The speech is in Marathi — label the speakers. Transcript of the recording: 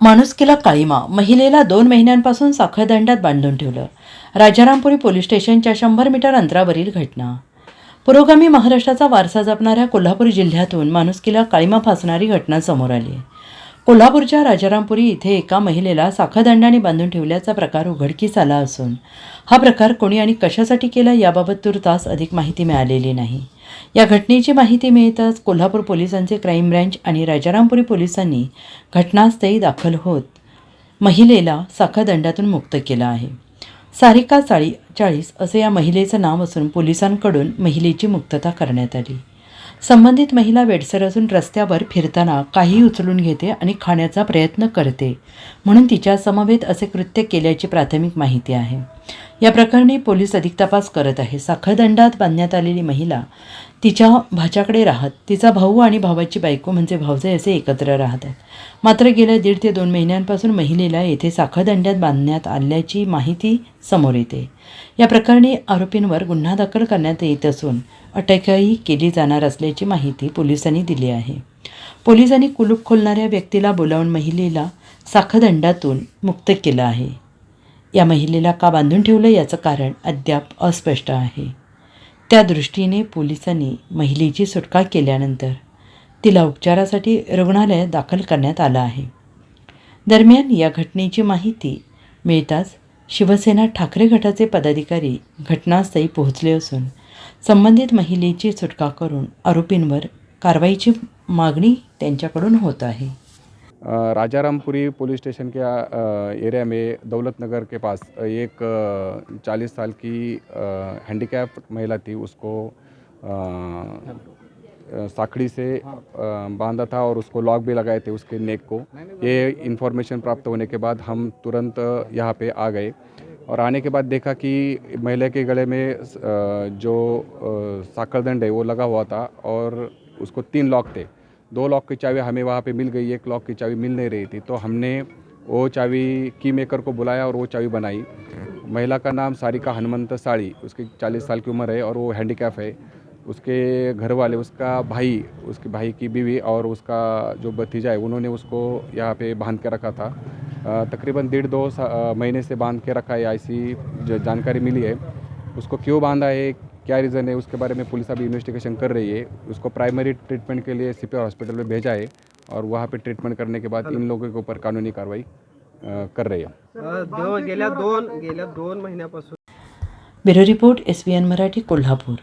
Speaker 1: माणुसकीला काळीमा महिलेला दोन महिन्यांपासून साखळदंडात बांधून ठेवलं. राजारामपुरी पोलीस स्टेशनच्या शंभर मीटर अंतरावरील घटना. पुरोगामी महाराष्ट्राचा वारसा जपणाऱ्या कोल्हापूर जिल्ह्यातून माणुसकीला काळीमा फासणारी घटना समोर आली. कोल्हापूरच्या राजारामपुरी इथे एका महिलेला साखदंडाने बांधून ठेवल्याचा प्रकार उघडकीस आला असून हा प्रकार कोणी आणि कशासाठी केला याबाबत तुर्तास अधिक माहिती मिळालेली नाही. या घटनेची माहिती मिळताच कोल्हापूर पोलिसांचे क्राईम ब्रँच आणि राजारामपुरी पोलिसांनी घटनास्थळी दाखल होत महिलेला साखदंडातून मुक्त केलं आहे. सारिका चाळी चाळीस असे या महिलेचं नाव असून पोलिसांकडून महिलेची मुक्तता करण्यात आली. संबंधित महिला वेडसर असून रस्त्यावर फिरताना काही उचलून घेते आणि खाण्याचा प्रयत्न करते म्हणून तिच्या समवेत असे कृत्य केल्याची प्राथमिक माहिती आहे. या प्रकरणी पोलीस अधिक तपास करत आहे. साखळदंडात बांधण्यात आलेली महिला तिच्या भाच्याकडे राहत. तिचा भाऊ आणि भावाची बायको म्हणजे भावजे असे एकत्र राहतात मात्र गेल्या दीड ते दोन महिन्यांपासून महिलेला येथे साखळदंड्यात बांधण्यात आल्याची माहिती समोर येते. या प्रकरणी आरोपींवर गुन्हा दाखल करण्यात येत असून अटकही केली जाणार असल्याची माहिती पोलिसांनी दिली आहे. पोलिसांनी कुलूप खोलणाऱ्या व्यक्तीला बोलावून महिलेला साखळदंडातून मुक्त केलं आहे. या महिलेला का बांधून ठेवलं याचं कारण अद्याप अस्पष्ट आहे. त्या दृष्टीने पोलिसांनी महिलेची सुटका केल्यानंतर तिला उपचारासाठी रुग्णालयात दाखल करण्यात आलं आहे. दरम्यान या घटनेची माहिती मिळताच शिवसेना ठाकरे गटाचे पदाधिकारी घटनास्थळी पोहोचले असून संबंधित महिलेची सुटका करून आरोपींवर कारवाईची मागणी त्यांच्याकडून होत आहे.
Speaker 2: राजारामपुरी पुलिस स्टेशन के एरिया में दौलत नगर के पास एक चालीस साल की हैंडीकैप महिला थी उसको साखड़ी से बांधा था और उसको लॉक भी लगाए थे उसके नेक को। ये इन्फॉर्मेशन प्राप्त होने के बाद हम तुरंत यहाँ पे आ गए और आने के बाद देखा कि महिला के गले में जो साकरदंड है वो लगा हुआ था और उसको तीन लॉक थे। दो लॉक की चाबी हमें वहाँ पे मिल गई, एक लॉक की चाबी मिल नहीं रही थी। तो हमने वो चाबी की मेकर को बुलाया और वो चाबी बनाई। महिला का नाम सारिका हनुमंत साड़ी उसकी चालीस साल की उम्र है और वो हैंडीकैप है। उसके घर वाले उसका भाई, उसके भाई की बीवी और उसका जो भतीजा है, उन्होंने उसको यहाँ पे बाँध के रखा था। तकरीबन डेढ़ दो महीने से बाँध के रखा है, ऐसी जानकारी मिली है। उसको क्यों बांधा है क्या रीज़न है? उसके बारे में पुलिस अभी इन्वेस्टिगेशन कर रही है। उसको प्राइमरी ट्रीटमेंट के लिए सी हॉस्पिटल में भेजा है और वहाँ पे ट्रीटमेंट करने के बाद इन लोगों के ऊपर कानूनी कार्रवाई कर रही है।
Speaker 3: दो गेल्या दोन गेल्या दोन महिन्यापासून।
Speaker 1: Bureau report S B N Marathi Kolhapur.